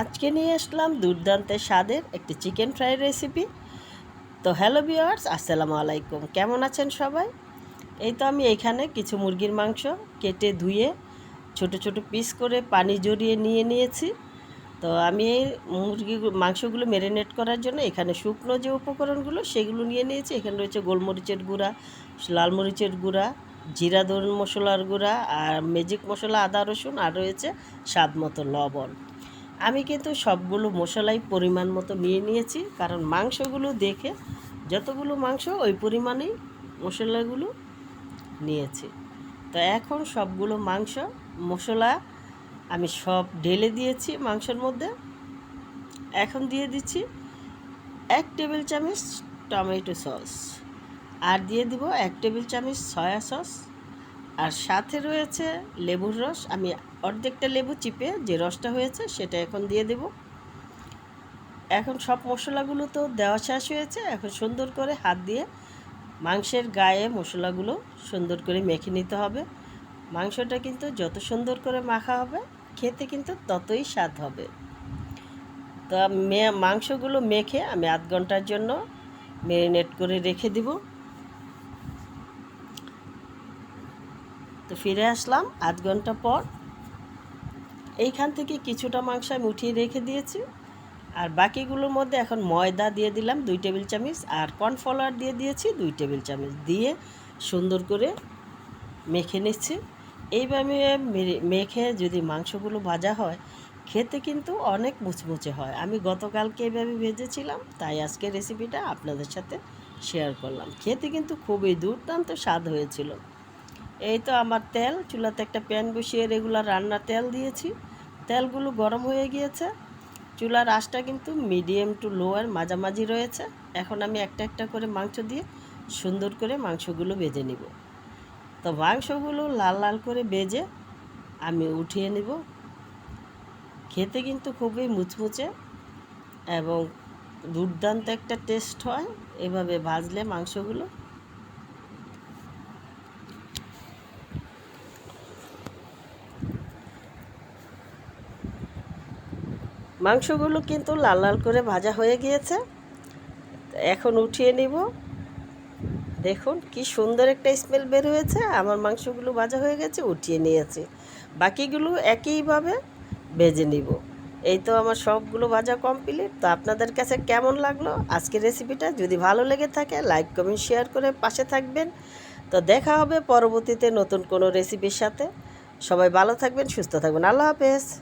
আজকে নিয়ে আসলাম দুর্দান্তের স্বাদের একটি চিকেন ফ্রাই রেসিপি। তো হ্যালো ভিওয়ার্স আসসালামু আলাইকুম। কেমন আছেন সবাই? এই তো আমি এখানে কিছু মুরগির মাংস কেটে ধুয়ে ছোট ছোট পিস করে পানি জড়িয়ে নিয়ে নিয়েছি। তো আমি এই মুরগি মাংসগুলো ম্যারিনেট করার জন্য এখানে শুকনো যে উপকরণগুলো সেগুলো নিয়ে নিয়েছি। এখানে রয়েছে গোলমরিচের গুঁড়া, লাল মরিচের গুঁড়া, জিরা ধরুন মশলার গুঁড়া, আর ম্যাজিক মশলা, আদা রসুন, আর রয়েছে স্বাদ মতো লবণ। আমি কিন্তু সবগুলো মশলাই পরিমাণ মতো নিয়ে নিয়েছি, কারণ মাংসগুলো দেখে যতগুলো মাংস ওই পরিমাণেই মশলাগুলো নিয়েছি। তো এখন সবগুলো মাংস, মশলা আমি সব ঢেলে দিয়েছি মাংসের মধ্যে। এখন দিয়ে দিচ্ছি এক টেবিল চামচ টমেটো সস, আর দিয়ে দিব এক টেবিল চামচ সয়া সস। আর সাথে রয়েছে লেবুর রস। আমি অর্ধেকটা লেবু চিপে যে রসটা হয়েছে সেটা এখন দিয়ে দেব। এখন সব মশলাগুলো তো দেওয়া শেষ হয়েছে। এখন সুন্দর করে হাত দিয়ে মাংসের গায়ে মশলাগুলো সুন্দর করে মেখে নিতে হবে। মাংসটা কিন্তু যত সুন্দর করে মাখা হবে, খেতে কিন্তু ততই স্বাদ হবে। তো মাংসগুলো মেখে আমি আধ ঘণ্টার জন্য ম্যারিনেট করে রেখে দিব। তো ফিরে আসলাম আধ ঘণ্টা পর। এইখান থেকে কিছুটা মাংস আমি উঠিয়ে রেখে দিয়েছি। আর বাকিগুলোর মধ্যে এখন ময়দা দিয়ে দিলাম দুই টেবিল চামচ আর কর্নফ্লাওয়ার দিয়ে দিয়েছি দুই টেবিল চামচ দিয়ে সুন্দর করে মেখে নিচ্ছি। এইভাবে মেখে যদি মাংসগুলো ভাজা হয়, খেতে কিন্তু অনেক মুচমুচে হয়। আমি গতকালকে এইভাবে ভেজেছিলাম, তাই আজকে রেসিপিটা আপনাদের সাথে শেয়ার করলাম। খেতে কিন্তু খুবই দুর্দান্ত স্বাদ হয়েছিল। এই তো আমার তেল। চুলাতে একটা প্যান বসিয়ে রেগুলার রান্নার তেল দিয়েছি। তেলগুলো গরম হয়ে গিয়েছে। চুলার আঁচটা কিন্তু মিডিয়াম টু লোয়ার মাঝামাঝি রয়েছে। এখন আমি একটা একটা করে মাংস দিয়ে সুন্দর করে মাংসগুলো বেজে নিব। তো মাংসগুলো লাল লাল করে বেজে আমি উঠিয়ে নিব। খেতে কিন্তু খুবই মুচমুচে এবং দুর্দান্ত একটা টেস্ট হয়। এভাবে ভাজলে মাংসগুলো মাংসগুলো কিন্তু লাল লাল করে ভাজা হয়ে গিয়েছে। এখন উঠিয়ে নিব। দেখুন কি সুন্দর একটা স্মেল বের হয়েছে। আমার মাংসগুলো ভাজা হয়ে গেছে, উঠিয়ে নিয়েছি। বাকিগুলো একইভাবে ভেজে নিব। এই তো আমার সবগুলো ভাজা কমপ্লিট তো আপনাদের কাছে কেমন লাগল? আজকের রেসিপিটা যদি ভালো লেগে থাকে লাইক কমেন্ট শেয়ার করে পাশে থাকবেন। তো দেখা হবে পরবর্তীতে নতুন কোনো রেসিপির সাথে। সবাই ভালো থাকবেন, সুস্থ থাকবেন। আল্লাহ হাফেজ।